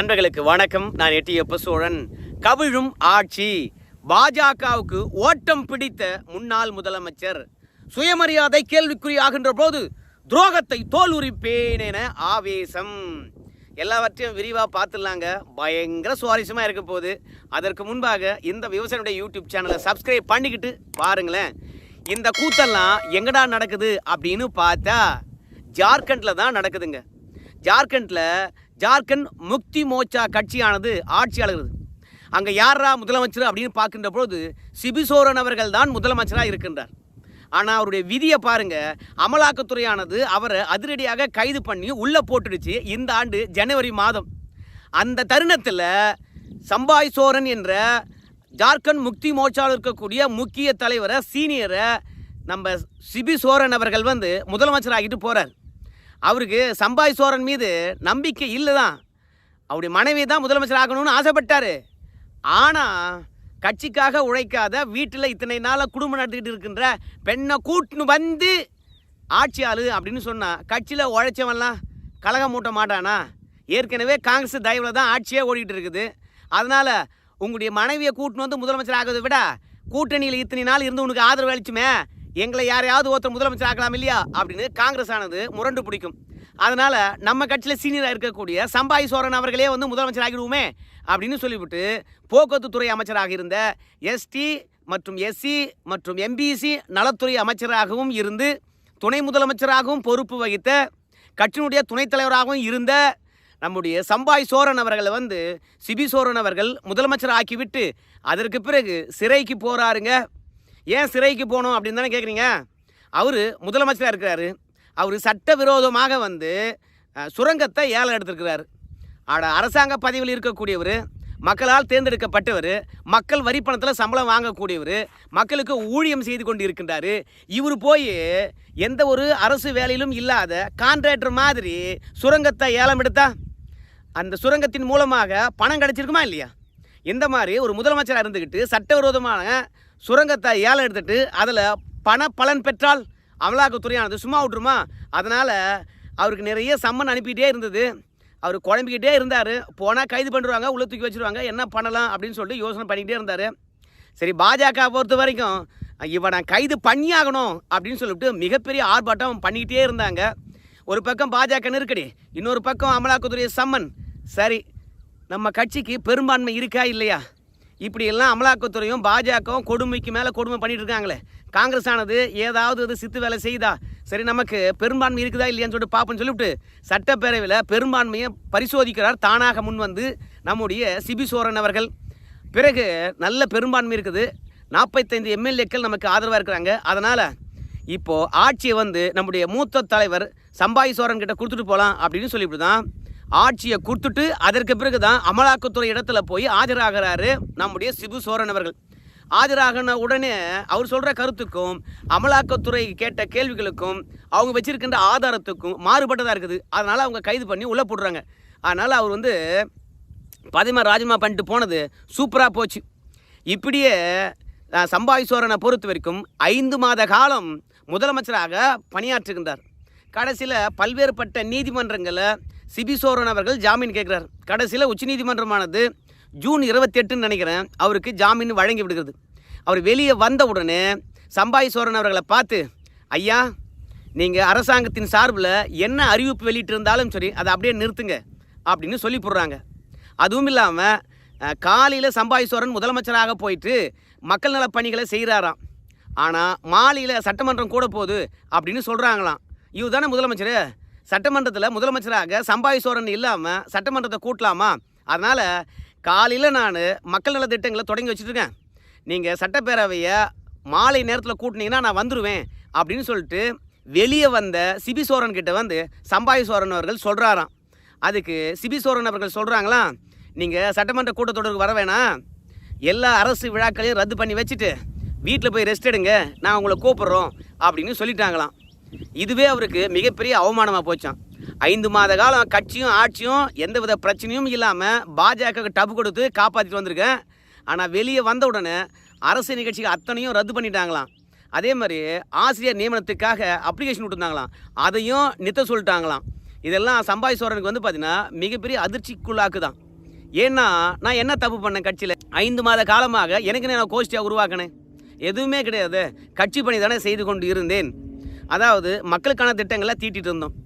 நண்பர்களுக்கு வணக்கம். நான் எட்டியப்ப சோழன் கவிழும் ஆட்சி. பாஜகவுக்கு ஓட்டம் பிடித்த முன்னாள் முதலமைச்சர். சுயமரியாதை கேள்விக்குறியாகின்ற போது துரோகத்தை தோல் உரிப்பேன் என ஆவேசம். எல்லாவற்றையும் விரிவாக பார்த்துடலாங்க. பயங்கர சுவாரஸ்யமாக இருக்க போகுது. அதற்கு முன்பாக இந்த விவசாயினுடைய யூடியூப் சேனலை சப்ஸ்கிரைப் பண்ணிக்கிட்டு பாருங்களேன். இந்த கூத்தெல்லாம் எங்கடா நடக்குது அப்படின்னு பார்த்தா ஜார்க்கண்டில் தான் நடக்குதுங்க. ஜார்க்கண்டில் ஜார்க்கண்ட் முக்தி மோர்ச்சா கட்சியானது ஆட்சி அழகுது அங்கே யாரா முதலமைச்சர் அப்படின்னு பார்க்கின்ற பொழுது சிபிசோரன் அவர்கள் தான் முதலமைச்சராக இருக்கின்றார். ஆனால் அவருடைய விதியை பாருங்கள் அமலாக்கத்துறையானது அவரை அதிரடியாக கைது பண்ணி உள்ளே போட்டுடுச்சு இந்த ஆண்டு ஜனவரி மாதம். அந்த தருணத்தில் சம்பாய் சோரன் என்ற ஜார்க்கண்ட் முக்தி மோர்ச்சாவில் இருக்கக்கூடிய முக்கிய தலைவரை சீனியரை நம்ம சிபி சோரன் அவர்கள் வந்து முதலமைச்சராகிட்டு போகிறார் அவருக்கு சம்பாய் சோரன் மீது நம்பிக்கை இல்லை தான் அவருடைய மனைவி தான் முதலமைச்சர் ஆகணும்னு ஆசைப்பட்டார். ஆனால் கட்சிக்காக உழைக்காத வீட்டில் இத்தனை நாளாக குடும்பம் நடத்திக்கிட்டு இருக்கின்ற பெண்ணை கூட்டுன்னு வந்து ஆட்சி ஆளு அப்படின்னு சொன்னால் கட்சியில் உழைச்சவன்லாம் கலகம் மூட்ட மாட்டானா? ஏற்கனவே காங்கிரஸ் தயவில் தான் ஆட்சியே ஓடிக்கிட்டு இருக்குது. அதனால் உங்களுடைய மனைவியை கூட்டின்னு வந்து முதலமைச்சர் ஆகிறதை விட கூட்டணியில் இத்தனை நாள் இருந்து உனக்கு ஆதரவு அளிச்சுமே எங்களை யாரையாவது ஒருத்தர் முதலமைச்சர் ஆக்கலாம் இல்லையா? அப்படின்னு காங்கிரஸ் ஆனது முரண்டு பிடிக்கும். அதனால் நம்ம கட்சியில் சீனியராக இருக்கக்கூடிய சம்பாய் சோரன் அவர்களே வந்து முதலமைச்சர் ஆகிடுவோமே அப்படின்னு சொல்லிவிட்டு போக்குவரத்து துறை அமைச்சராக இருந்த எஸ்டி மற்றும் எஸ்சி மற்றும் எம்பிசி நலத்துறை அமைச்சராகவும் இருந்து துணை முதலமைச்சராகவும் பொறுப்பு வகித்த கட்சியினுடைய துணைத் தலைவராகவும் இருந்த நம்முடைய சம்பாய் சோரன் அவர்களை வந்து சிபி சோரன் அவர்கள் முதலமைச்சர் ஆக்கிவிட்டு அதற்கு பிறகு சிறைக்கு போகிறாருங்க ஏன் சிறைக்கு போகணும் அப்படின்னு தானே கேட்குறீங்க அவர் முதலமைச்சராக இருக்கிறாரு. அவர் சட்டவிரோதமாக வந்து சுரங்கத்தை ஏலம் எடுத்திருக்கிறாரு. ஆட அரசாங்க பதவியில் இருக்கக்கூடியவர் மக்களால் தேர்ந்தெடுக்கப்பட்டவர் மக்கள் வரி பணத்தில் சம்பளம் வாங்கக்கூடியவர் மக்களுக்கு ஊழியம் செய்து கொண்டு இருக்கின்றார் இவர் போய் எந்த ஒரு அரசு வேலையிலும் இல்லாத கான்ட்ராக்டர் மாதிரி சுரங்கத்தை ஏலம் எடுத்தா? அந்த சுரங்கத்தின் மூலமாக பணம் கிடைச்சிருக்குமா இல்லையா? இந்த மாதிரி ஒரு முதலமைச்சராக இருந்துக்கிட்டு சட்டவிரோதமான சுரங்கத்தை ஏலம் எடுத்துட்டு அதில் பண பலன் பெற்றால் அமலாக்கத்துறையானது சும்மா விட்டுருமா? அதனால் அவருக்கு நிறைய சம்மன் அனுப்பிக்கிட்டே இருந்தது. அவர் குழம்பிக்கிட்டே இருந்தார். போனால் கைது பண்ணிடுவாங்க உள்ள தூக்கி வச்சிருவாங்க. என்ன பண்ணலாம் அப்படின்னு சொல்லிட்டு யோசனை பண்ணிக்கிட்டே இருந்தார். சரி பாஜக பொறுத்த வரைக்கும் இவனை கைது பண்ணியாகணும் அப்படின்னு சொல்லிட்டு மிகப்பெரிய ஆர்ப்பாட்டம் பண்ணிக்கிட்டே இருந்தாங்க. ஒரு பக்கம் பாஜக நெருக்கடி இன்னொரு பக்கம் அமலாக்கத்துறை சம்மன். சரி நம்ம கட்சிக்கு பெரும்பான்மை இருக்கா இல்லையா? இப்படியெல்லாம் அமலாக்கத்துறையும் பாஜகவும் கொடுமைக்கு மேலே கொடுமை பண்ணிட்டு இருக்காங்களே. காங்கிரஸ் ஆனது ஏதாவது இது சித்து வேலை செய்தா? சரி நமக்கு பெரும்பான்மை இருக்குதா இல்லையான்னு சொல்லிட்டு பார்ப்போம்னு சொல்லிவிட்டு சட்டப்பேரவையில் பெரும்பான்மையை பரிசோதிக்கிறார் தானாக முன் வந்து நம்முடைய சிபி சோரன் அவர்கள். பிறகு நல்ல பெரும்பான்மை இருக்குது. நாற்பத்தைந்து எம்எல்ஏக்கள் நமக்கு ஆதரவாக இருக்கிறாங்க. அதனால் இப்போது ஆட்சியை வந்து நம்முடைய மூத்த தலைவர் சம்பாய் சோரன் கிட்ட கொடுத்துட்டு போகலாம் அப்படின்னு சொல்லிவிட்டு தான் ஆட்சியை கொடுத்துட்டு அதற்கு பிறகு தான் அமலாக்கத்துறை இடத்துல போய் ஆஜராகிறாரு நம்முடைய சிபு சோரன் அவர்கள். ஆஜராகின உடனே அவர் சொல்கிற கருத்துக்கும் அமலாக்கத்துறை கேட்ட கேள்விகளுக்கும் அவங்க வச்சிருக்கின்ற ஆதாரத்துக்கும் மாறுபட்டதாக இருக்குது. அதனால் அவங்க கைது பண்ணி உள்ளே போடுறாங்க. அதனால் அவர் வந்து பதவிமா ராஜினாமா பண்ணிட்டு போனது சூப்பராக போச்சு. இப்படியே சம்பாய் சோரனை பொறுத்த வரைக்கும் ஐந்து மாத காலம் முதலமைச்சராக பணியாற்றுகின்றார். கடைசியில் பல்வேறுபட்ட நீதிமன்றங்களில் சிபிசோரன் அவர்கள் ஜாமீன் கேட்குறாரு. கடைசியில் உச்சநீதிமன்றமானது ஜூன் இருபத்தெட்டுன்னு நினைக்கிறேன் அவருக்கு ஜாமீன் வழங்கி விடுகிறது. அவர் வெளியே வந்த உடனே சம்பாய் சோரன் அவர்களை பார்த்து ஐயா நீங்கள் அரசாங்கத்தின் சார்பில் என்ன அறிவிப்பு வெளியிட்டிருந்தாலும் சரி அதை அப்படியே நிறுத்துங்க அப்படின்னு சொல்லி போடுறாங்க. அதுவும் இல்லாமல் காலையில் சம்பாய் சோரன் முதலமைச்சராக போயிட்டு மக்கள் நலப் பணிகளை செய்கிறாராம் ஆனால் மாலையில் சட்டமன்றம் கூட போகுது அப்படின்னு சொல்கிறாங்களாம் இவர் தானே முதலமைச்சர்? சட்டமன்றத்தில் முதலமைச்சராக சம்பாய்ஸ்வரன் இல்லாமல் சட்டமன்றத்தை கூட்டலாமா? அதனால் காலையில் நான் மக்கள் நல திட்டங்களை தொடங்கி வச்சுருக்கேன் நீங்கள் சட்டப்பேரவையை மாலை நேரத்தில் கூட்டினீங்கன்னா நான் வந்துடுவேன் அப்படின்னு சொல்லிட்டு வெளியே வந்த சிபி சோரன் கிட்ட வந்து சம்பாய் சோரன் அவர்கள் சொல்கிறாராம் அதுக்கு சிபி சோரன் அவர்கள் சொல்கிறாங்களா நீங்கள் சட்டமன்ற கூட்டத்தொடருக்கு வர வேணாம். எல்லா அரசு விழாக்களையும் ரத்து பண்ணி வச்சுட்டு வீட்டில் போய் ரெஸ்ட் எடுங்க நான் உங்களை கூப்பிட்றோம் அப்படின்னு சொல்லிட்டாங்களாம். இதுவே அவருக்கு மிகப்பெரிய அவமானமாக போச்சான் ஐந்து மாத காலம் கட்சியும் ஆட்சியும் எந்தவித பிரச்சனையும் இல்லாமல் பாஜக டப்பு கொடுத்து காப்பாற்றிட்டு வந்திருக்கேன். ஆனால் வெளியே வந்த உடனே அரசு நிகழ்ச்சிகள் அத்தனையும் ரத்து பண்ணிட்டாங்களாம். அதே மாதிரி ஆசிரியர் நியமனத்துக்காக அப்ளிகேஷன் விட்டுருந்தாங்களாம். அதையும் நிறுத்த சொல்லிட்டாங்களாம். இதெல்லாம் சம்பாய் சோரனுக்கு வந்து பார்த்தீங்கன்னா மிகப்பெரிய அதிர்ச்சிக்குள்ளாக்குதான். ஏன்னா நான் என்ன தப்பு பண்ணேன் கட்சியில்? ஐந்து மாத காலமாக எனக்கு நான் கோஷ்டியாக உருவாக்கினேன்? எதுவுமே கிடையாது. கட்சி பணி தானே செய்து கொண்டு இருந்தேன். அதாவது மக்களுக்கான திட்டங்களை தீட்டிட்டு இருந்தோம்.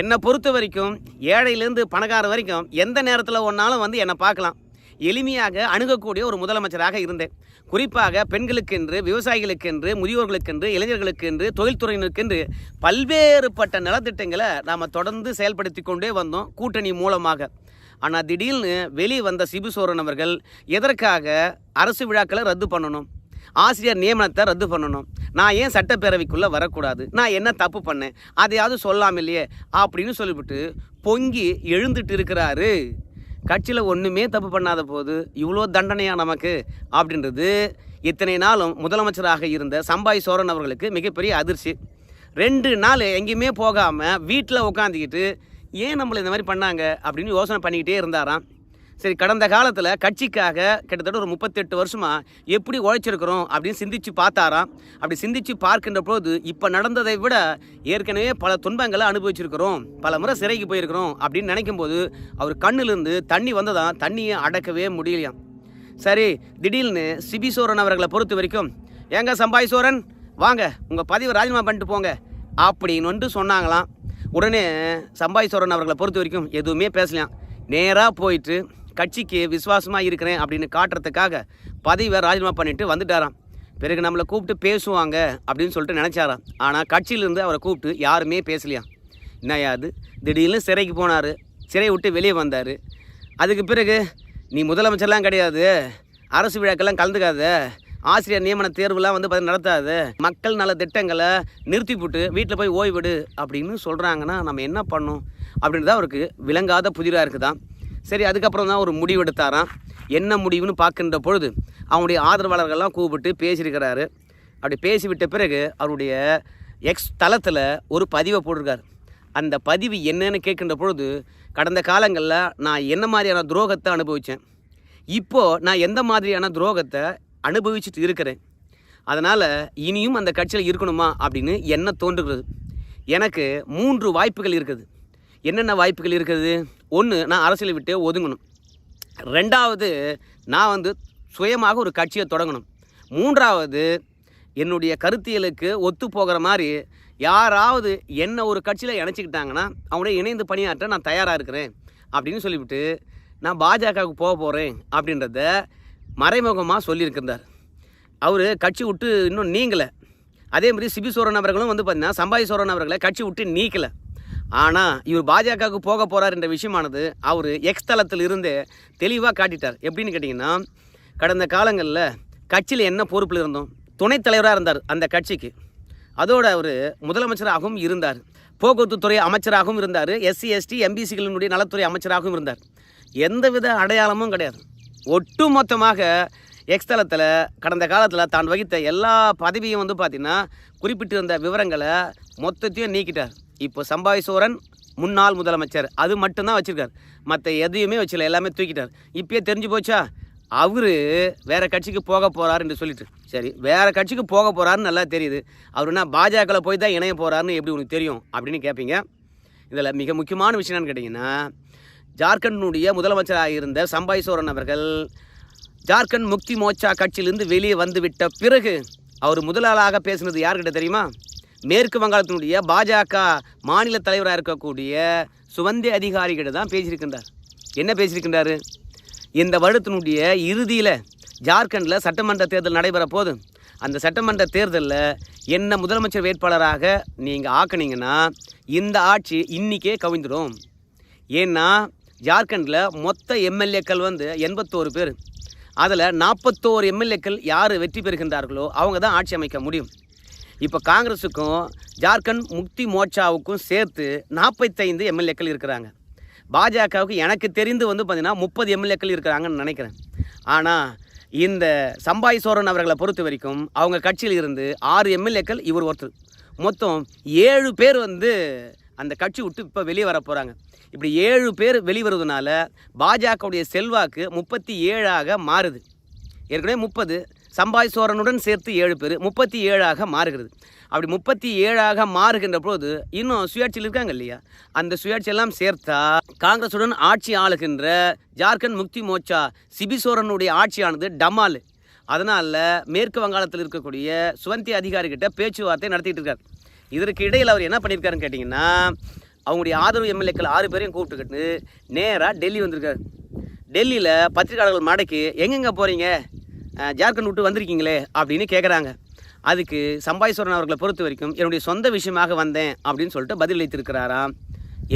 என்னை பொறுத்த வரைக்கும் ஏழையிலேருந்து பணக்கார வரைக்கும் எந்த நேரத்தில் ஒன்றாலும் வந்து என்னை பார்க்கலாம். எளிமையாக அணுகக்கூடிய ஒரு முதலமைச்சராக இருந்தேன். குறிப்பாக பெண்களுக்கென்று விவசாயிகளுக்கென்று முதியோர்களுக்கென்று இளைஞர்களுக்கென்று தொழில்துறையினருக்கென்று பல்வேறுபட்ட நலத்திட்டங்களை நாம் தொடர்ந்து செயல்படுத்தி கொண்டே வந்தோம் கூட்டணி மூலமாக. ஆனால் திடீர்னு வெளியே வந்த சிபு சோரன் அவர்கள் எதற்காக அரசு விழாக்களை ரத்து பண்ணணும்? ஆசிரியர் நியமனத்தை ரத்து பண்ணணும். நான் ஏன் சட்டப்பேரவைக்குள்ளே வரக்கூடாது? நான் என்ன தப்பு பண்ணேன்? அதையாவது சொல்லாம இல்லையே? அப்படின்னு சொல்லிவிட்டு பொங்கி எழுந்துட்டு இருக்கிறாரு. கட்சியில் ஒன்றுமே தப்பு பண்ணாத போது இவ்வளோ தண்டனையா நமக்கு? அப்படின்றது இத்தனை நாளும் முதலமைச்சராக இருந்த சம்பாய் சோரன் அவர்களுக்கு மிகப்பெரிய அதிர்ச்சி. ரெண்டு நாள் எங்கேயுமே போகாமல் வீட்டில் உட்காந்துக்கிட்டு ஏன் நம்மளை இந்த மாதிரி பண்ணாங்க? அப்படின்னு யோசனை பண்ணிக்கிட்டே இருந்தாராம். சரி கடந்த காலத்தில் கட்சிக்காக கிட்டத்தட்ட ஒரு முப்பத்தெட்டு வருஷமாக எப்படி உழைச்சிருக்கிறோம் அப்படின்னு சிந்திச்சு பார்த்தாராம். அப்படி சிந்திச்சு பார்க்கின்ற போது இப்போ நடந்ததை விட ஏற்கனவே பல துன்பங்களை அனுபவிச்சிருக்கிறோம். பல முறை சிறைக்கு போயிருக்கிறோம் அப்படின்னு நினைக்கும் போது அவர் கண்ணிலிருந்து தண்ணி வந்ததான் தண்ணியை அடக்கவே முடியலையாம். சரி திடீர்னு சிபிசோரன் அவர்களை பொறுத்த வரைக்கும் ஏங்க சம்பாய் சோரன் வாங்க உங்கள் பதிவை ராஜினாமா பண்ணிட்டு போங்க அப்படின்னு வந்து சொன்னாங்களாம். உடனே சம்பாய் சோரன் அவர்களை பொறுத்த வரைக்கும் எதுவுமே பேசலையாம். நேராக போயிட்டு கட்சிக்கு விசுவாசமாக இருக்கிறேன் அப்படின்னு காட்டுறதுக்காக பதவியை ராஜினாமா பண்ணிட்டு வந்துட்டாராம். பிறகு நம்மளை கூப்பிட்டு பேசுவாங்க அப்படின்னு சொல்லிட்டு நினச்சாராம். ஆனால் கட்சியிலேருந்து அவரை கூப்பிட்டு யாருமே பேசலையாம். என்னையாது திடீர்னு சிறைக்கு போனார். சிறையை விட்டு வெளியே வந்தார். அதுக்கு பிறகு நீ முதலமைச்சர்லாம் கிடையாது. அரசு விழாக்கெல்லாம் கலந்துக்காத. ஆசிரியர் நியமன தேர்வுலாம் வந்து பார்த்து நடத்தாது. மக்கள் நல திட்டங்களை நிறுத்தி போட்டு வீட்டில் போய் ஓய்விடு அப்படின்னு சொல்கிறாங்கன்னா நம்ம என்ன பண்ணோம் அப்படின்றது அவருக்கு விளங்காத புதிராக இருக்குதான் சரி அதுக்கப்புறம் தான் ஒரு முடிவு எடுத்தாராம் என்ன முடிவுன்னு பார்க்கின்ற பொழுது அவனுடைய ஆதரவாளர்கள்லாம் கூப்பிட்டு பேசியிருக்கிறாரு. அப்படி பேசிவிட்ட பிறகு அவருடைய எக்ஸ் தளத்தில் ஒரு பதிவை போட்டிருக்காரு. அந்த பதிவு என்னன்னு கேட்கின்ற பொழுது கடந்த காலங்களில் நான் என்ன மாதிரியான துரோகத்தை அனுபவித்தேன் இப்போது நான் எந்த மாதிரியான துரோகத்தை அனுபவிச்சுட்டு இருக்கிறேன்? அதனால் இனியும் அந்த கட்சியில் இருக்கணுமா அப்படின்னு என்ன தோன்றுகிறது? எனக்கு மூன்று வாய்ப்புகள் இருக்குது. என்னென்ன வாய்ப்புகள் இருக்குது? ஒன்று நான் அரசியலை விட்டு ஒதுங்கணும். ரெண்டாவது நான் வந்து சுயமாக ஒரு கட்சியை தொடங்கணும். மூன்றாவது என்னுடைய கருத்தியலுக்கு ஒத்து போகிற மாதிரி யாராவது என்ன ஒரு கட்சியில் இணைச்சிக்கிட்டாங்கன்னா அவங்களோட இணைந்து பணியாற்ற நான் தயாராக இருக்கிறேன் அப்படின்னு சொல்லிவிட்டு நான் பாஜகவுக்கு போக போகிறேன் அப்படின்றத மறைமுகமாக சொல்லியிருக்கிறார் அவர் கட்சி விட்டு இன்னும் நீங்கலை. அதே மாதிரி சிபி சோரன் அவர்களும் வந்து பார்த்திங்கன்னா சம்பாய் சோரன் அவர்களை கட்சி விட்டு நீக்கலை. ஆனால் இவர் பாஜகவுக்கு போக போகிறார் என்ற விஷயமானது அவர் எக்ஸ் தளத்தில் இருந்தே தெளிவாக காட்டிட்டார். எப்படின்னு கேட்டிங்கன்னா கடந்த காலங்களில் கட்சியில் என்ன பொறுப்பில் இருந்தோம்? துணைத் தலைவராக இருந்தார் அந்த கட்சிக்கு. அதோடு அவர் முதலமைச்சராகவும் இருந்தார். போக்குவரத்துத்துறை அமைச்சராகவும் இருந்தார். எஸ்சி எஸ்டி எம்பிசிகளினுடைய நலத்துறை அமைச்சராகவும் இருந்தார். எந்தவித அடையாளமும் கிடையாது. ஒட்டுமொத்தமாக எக்ஸ் எக்ஸ்தலத்தில் கடந்த காலத்தில் தான் வகித்த எல்லா பதவியும் வந்து பார்த்திங்கன்னா குறிப்பிட்டிருந்த விவரங்களை மொத்தத்தையும் நீக்கிட்டார். இப்போ சம்பாய் சோரன் முன்னாள் முதலமைச்சர். அது மட்டும்தான் வச்சுருக்கார். மற்ற எதையுமே வச்சில்ல எல்லாமே தூக்கிட்டார். இப்பயே தெரிஞ்சு போச்சா? அவர் வேறு கட்சிக்கு போக போகிறார் என்று சொல்லிட்டு. சரி வேறு கட்சிக்கு போக போகிறாருன்னு நல்லா தெரியுது. அவர் என்ன பாஜகவில் போய் தான் இணைய போகிறாருன்னு எப்படி உனக்கு தெரியும்? அப்படின்னு கேட்பீங்க இதில் மிக முக்கியமான விஷயம் என்னன்னு கேட்டிங்கன்னா ஜார்க்கண்டினுடைய முதலமைச்சராக இருந்த சம்பாய் சோரன் அவர்கள் ஜார்க்கண்ட் முக்தி மோர்ச்சா கட்சியிலிருந்து வெளியே வந்துவிட்ட பிறகு அவர் முதலாளாக பேசினது யார்கிட்ட தெரியுமா? மேற்கு வங்காளத்தினுடைய பாஜக மாநில தலைவராக இருக்கக்கூடிய சுவந்தி அதிகாரிகிட்ட தான் பேசியிருக்கின்றார். என்ன பேசியிருக்கின்றாரு? இந்த வருடத்தினுடைய இறுதியில் ஜார்க்கண்டில் சட்டமன்ற தேர்தல் நடைபெற போது அந்த சட்டமன்ற தேர்தலில் என்ன முதலமைச்சர் வேட்பாளராக நீங்கள் ஆக்கினீங்கன்னா இந்த ஆட்சி இன்றைக்கே கவிழ்ந்துடும். ஏன்னா ஜார்க்கண்டில் மொத்த எம்எல்ஏக்கள் வந்து எண்பத்தோரு பேர். அதில் நாற்பத்தோரு எம்எல்ஏக்கள் யார் வெற்றி பெறுகின்றார்களோ அவங்க தான் ஆட்சி அமைக்க முடியும். இப்போ காங்கிரஸுக்கும் ஜார்க்கண்ட் முக்தி மோர்ச்சாவுக்கும் சேர்த்து நாற்பத்தைந்து எம்எல்ஏக்கள் இருக்கிறாங்க. பாஜகவுக்கு எனக்கு தெரிந்து வந்து பார்த்திங்கன்னா முப்பது எம்எல்ஏக்கள் இருக்கிறாங்கன்னு நினைக்கிறேன். ஆனால் இந்த சம்பாய் சோரன் அவர்களை பொறுத்த வரைக்கும் அவங்க கட்சியில் இருந்து ஆறு எம்எல்ஏக்கள் இவர் ஒருத்தர். மொத்தம் ஏழு பேர் வந்து அந்த கட்சி விட்டு இப்போ வெளியே வர போகிறாங்க இப்படி ஏழு பேர் வெளிவருவதனால பாஜகவுடைய செல்வாக்கு முப்பத்தி ஏழாக மாறுது. ஏற்கனவே முப்பது சம்பாய் சோரனுடன் சேர்த்து ஏழு பேர் முப்பத்தி ஏழாக மாறுகிறது. அப்படி முப்பத்தி ஏழாக மாறுகின்ற போது இன்னும் சுயாட்சியில் இருக்காங்க இல்லையா? அந்த சுயாட்சியெல்லாம் சேர்த்தா காங்கிரசுடன் ஆட்சி ஆளுகின்ற ஜார்க்கண்ட் முக்தி மோர்ச்சா சிபிசோரனுடைய ஆட்சியானது டமால். அதனால் மேற்கு வங்காளத்தில் இருக்கக்கூடிய சுவந்தி அதிகாரிகிட்ட பேச்சுவார்த்தை நடத்திட்டு இருக்கார். இதற்கு இடையில் அவர் என்ன பண்ணியிருக்காருன்னு கேட்டிங்கன்னா அவங்களுடைய ஆதரவு எம்எல்ஏக்கள் ஆறு பேரையும் கூப்பிட்டுக்கிட்டு நேராக டெல்லி வந்திருக்காரு. டெல்லியில் பத்திரிகையாளர்கள் மாடைக்கு எங்கெங்கே போகிறீங்க ஜார்க்கண்ட் விட்டு வந்திருக்கீங்களே அப்படின்னு கேட்குறாங்க அதுக்கு சம்பாயஸ்வரன் அவர்களை பொறுத்த வரைக்கும் என்னுடைய சொந்த விஷயமாக வந்தேன் அப்படின்னு சொல்லிட்டு பதில் அளித்திருக்கிறாராம்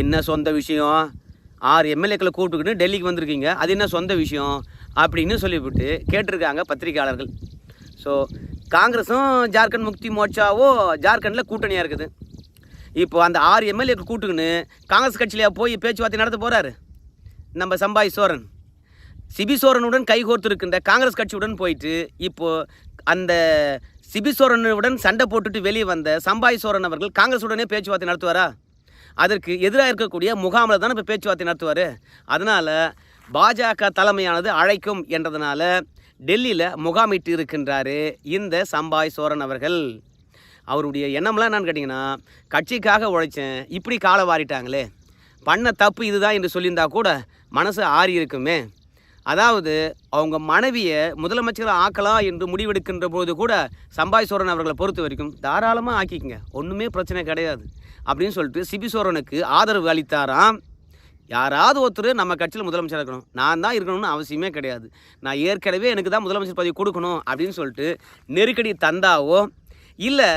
என்ன சொந்த விஷயம்? ஆறு எம்எல்ஏக்களை கூப்பிட்டுக்கிட்டு டெல்லிக்கு வந்திருக்கீங்க. அது என்ன சொந்த விஷயம்? அப்படின்னு சொல்லிவிட்டு கேட்டிருக்காங்க பத்திரிகையாளர்கள். ஸோ காங்கிரஸும் ஜார்க்கண்ட் முக்தி மோர்ச்சாவோ ஜார்க்கண்டில் கூட்டணியாக இருக்குது. இப்போ அந்த ஆறு எம்எல்ஏக்கள் கூட்டுக்குன்னு காங்கிரஸ் கட்சியில போய் பேச்சுவார்த்தை நடத்த போகிறாரு நம்ம சம்பாய் சோரன் சிபி சோரனுடன் கைகோர்த்திருக்கின்ற காங்கிரஸ் கட்சியுடன் போயிட்டு இப்போ அந்த சிபி சோரனுடன் சண்டை போட்டுட்டு வெளியே வந்த சம்பாய் சோரன் அவர்கள் காங்கிரஸுடனே பேச்சுவார்த்தை நடத்துவாரா? அதற்கு எதிராக இருக்கக்கூடிய முகாமில் தானே இப்போ பேச்சுவார்த்தை நடத்துவார்? அதனால் பாஜக தலைமையானது அழைக்கும் என்றதுனால டெல்லியில் முகாமிட்டு இருக்கின்றார் இந்த சம்பாய் சோரன் அவர்கள். அவருடைய எண்ணம்லாம் என்னன்னு கேட்டிங்கன்னா கட்சிக்காக உழைச்சேன் இப்படி காலை வாரிட்டாங்களே. பண்ண தப்பு இதுதான் என்று சொல்லியிருந்தா கூட மனசு ஆறி இருக்குமே அதாவது அவங்க மனைவியை முதலமைச்சர் ஆக்கலாம் என்று முடிவெடுக்கின்ற போது கூட சம்பாய் சோரன் அவர்களை பொறுத்த வரைக்கும் தாராளமாக ஆக்கிக்கங்க. ஒன்றுமே பிரச்சனை கிடையாது. அப்படின்னு சொல்லிட்டு சிபி சோரனுக்கு ஆதரவு அளித்தாராம். யாராவது ஒருத்தர் நம்ம கட்சியில் முதலமைச்சர் இருக்கணும். நான் தான் இருக்கணும்னு அவசியமே கிடையாது. நான் ஏற்கனவே எனக்கு தான் முதலமைச்சர் பதவி கொடுக்கணும் அப்படின்னு சொல்லிட்டு நெருக்கடி தந்தாவோ இல்லை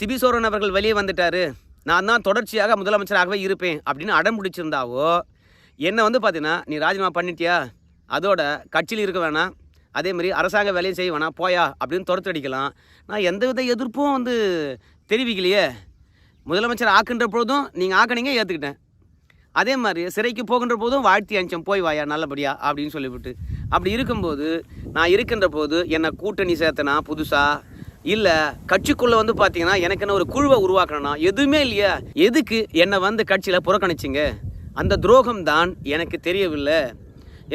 சிபி சோரன் அவர்கள் வெளியே வந்துட்டார் நான் தான் தொடர்ச்சியாக முதலமைச்சராகவே இருப்பேன் அப்படின்னு அடம் பிடிச்சிருந்தாவோ என்னை வந்து பார்த்தீங்கன்னா நீ ராஜினாமா பண்ணிட்டியா? அதோட கட்சியில் இருக்க வேணாம் அதே மாதிரி அரசாங்க வேலையும் செய்ய வேணாம் போயா அப்படின்னு துரத்தடிக்கலாம் நான் எந்தவித எதிர்ப்பும் வந்து தெரிவிக்கலையே. முதலமைச்சர் ஆக்குன்ற பொழுதும் நீங்கள் ஆக்கினீங்க ஏற்றுக்கிட்டேன் அதே மாதிரி சிறைக்கு போகின்ற போதும் வாழ்த்தி அனுச்சம் போய் வாயா நல்லபடியா அப்படின்னு சொல்லிவிட்டு. அப்படி இருக்கும்போது நான் இருக்கின்ற போது என்னை கூட்டணி சேர்த்தனா புதுசாக இல்லை கட்சிக்குள்ளே வந்து பார்த்தீங்கன்னா எனக்கு என்ன ஒரு குழுவை உருவாக்கணும்னா எதுவுமே இல்லையா. எதுக்கு என்னை வந்து கட்சியில் புறக்கணிச்சிங்க? அந்த துரோகம் தான் எனக்கு தெரியவில்லை.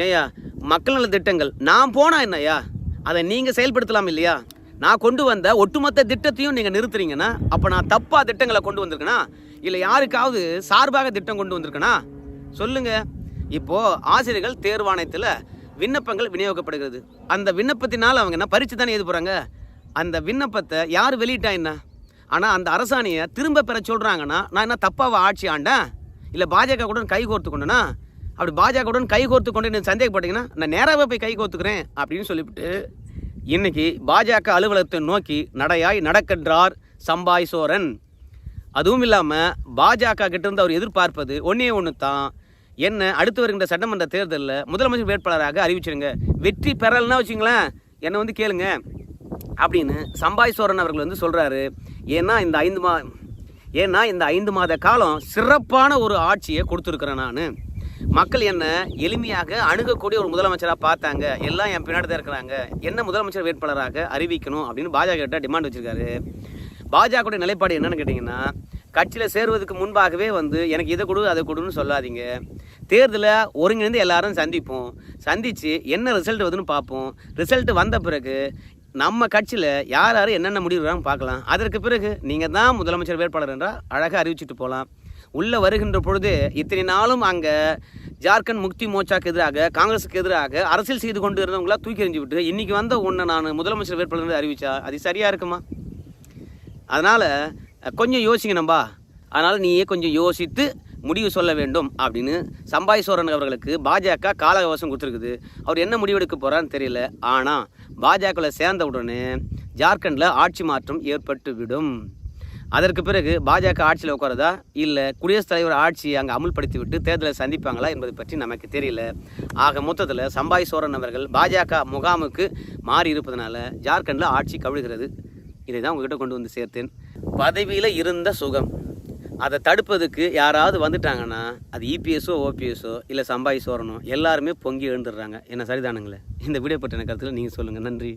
ஏயா மக்கள் நல திட்டங்கள். நான் போனா என்னய்யா? அதை நீங்கள் செயல்படுத்தலாம் இல்லையா? நான் கொண்டு வந்த ஒட்டுமொத்த திட்டத்தையும் நீங்கள் நிறுத்துறீங்கன்னா அப்போ நான் தப்பாக திட்டங்களை கொண்டு வந்திருக்கேனா? இல்லை யாருக்காவது சார்பாக திட்டம் கொண்டு வந்திருக்கேனா? சொல்லுங்க. இப்போது ஆசிரியர்கள் தேர்வாணையத்தில் விண்ணப்பங்கள் விநியோகப்படுகிறது அந்த விண்ணப்பத்தினால் அவங்க என்ன பரிச்சு தானே எழுத போகிறாங்க அந்த விண்ணப்பத்தை யார் வெளியிட்டா என்ன? ஆனால் அந்த அரசாணையை திரும்ப பெற சொல்கிறாங்கன்னா நான் என்ன தப்பாக ஆட்சி ஆண்டேன்? இல்லை பாஜக கூட கை கோர்த்து கொண்டேனா? அப்படி பாஜகவுடன் கை கோர்த்து கொண்டு நீங்கள் சந்தேகப்பட்டீங்கன்னா நான் நேராகவே போய் கை கோர்த்துக்கிறேன் அப்படின்னு சொல்லிவிட்டு இன்னைக்கு பாஜக அலுவலகத்தை நோக்கி நடையாய் நடக்கின்றார் சம்பாய் சோரன். அதுவும் இல்லாமல் பாஜக கிட்ட இருந்து அவர் எதிர்பார்ப்பது ஒன்றே ஒன்று தான் என்ன அடுத்து வருகின்ற சட்டமன்ற தேர்தலில் முதலமைச்சர் வேட்பாளராக அறிவிச்சிருங்க. வெற்றி பெறலைன்னா வச்சுங்களேன் என்னை வந்து கேளுங்க அப்படின்னு சம்பாய் சோரன் அவர்கள் வந்து சொல்கிறாரு ஏன்னா இந்த ஐந்து மா ஏன்னா இந்த ஐந்து மாத காலம் சிறப்பான ஒரு ஆட்சியை கொடுத்துருக்குறேன் நான். மக்கள் என்ன எளிமையாக அணுகக்கூடிய ஒரு முதலமைச்சராக பார்த்தாங்க. எல்லாம் என் பின்னாடி தான் இருக்கிறாங்க. என்ன முதலமைச்சர் வேட்பாளராக அறிவிக்கணும் அப்படின்னு பாஜக கிட்ட டிமாண்ட் வச்சிருக்காரு. பாஜகவுடைய நிலைப்பாடு என்னன்னு கேட்டிங்கன்னா கட்சியில் சேருவதற்கு முன்பாகவே வந்து எனக்கு இதை கொடு அதை கொடுன்னு சொல்லாதீங்க. தேர்தலில் ஒருங்கிணைந்து எல்லாரும் சந்திப்போம். சந்தித்து என்ன ரிசல்ட் வருதுன்னு பார்ப்போம். ரிசல்ட் வந்த பிறகு நம்ம கட்சியில் யார் யார் என்னென்ன முடிவு பார்க்கலாம். அதற்கு பிறகு நீங்கள் தான் முதலமைச்சர் வேட்பாளர் என்றால் அழகாக அறிவிச்சுட்டு போகலாம். உள்ளே வருகின்ற பொழுது இத்தனை நாளும் அங்கே ஜார்க்கண்ட் முக்தி மோர்ச்சாக்கு எதிராக காங்கிரஸுக்கு எதிராக அரசியல் செய்து கொண்டு இருந்தவங்களா தூக்கி எறிஞ்சு விட்டு இன்றைக்கி வந்த ஒன்று நான் முதலமைச்சர் வேட்பாளர் அறிவிச்சா? அது சரியாக இருக்குமா? அதனால் கொஞ்சம் யோசிங்க நம்பா அதனால் நீயே கொஞ்சம் யோசித்து முடிவு சொல்ல வேண்டும் அப்படின்னு சம்பாய் சோரன் அவர்களுக்கு பாஜக கால அவகாசம் கொடுத்துருக்குது. அவர் என்ன முடிவெடுக்க போகிறான்னு தெரியல. ஆனால் பாஜகவில் சேர்ந்த உடனே ஜார்க்கண்டில் ஆட்சி மாற்றம் ஏற்பட்டு விடும் அதற்கு பிறகு பாஜக ஆட்சியில் உட்காரதா? இல்லை குடியரசுத் தலைவர் ஆட்சியை அங்கே அமுல்படுத்தி விட்டு தேர்தலை சந்திப்பாங்களா என்பதை பற்றி நமக்கு தெரியல. ஆக மொத்தத்தில் சம்பாய் சோரன் அவர்கள் பாஜக முகாமுக்கு மாறி இருப்பதனால ஜார்க்கண்டில் ஆட்சி கவிழ்கிறது. இதை தான் உங்ககிட்ட கொண்டு வந்து சேர்த்தேன். பதவியில் இருந்த சுகம். அதை தடுப்பதுக்கு யாராவது வந்துட்டாங்கன்னா அது இபிஎஸ்ஓ ஓபிஎஸ்ஸோ இல்லை சம்பாய் சோரனோ எல்லாருமே பொங்கி எழுந்துடுறாங்க. என்ன சரிதானுங்களே? இந்த வீடியோ பற்றின கருத்தில் நீங்கள் சொல்லுங்கள் நன்றி.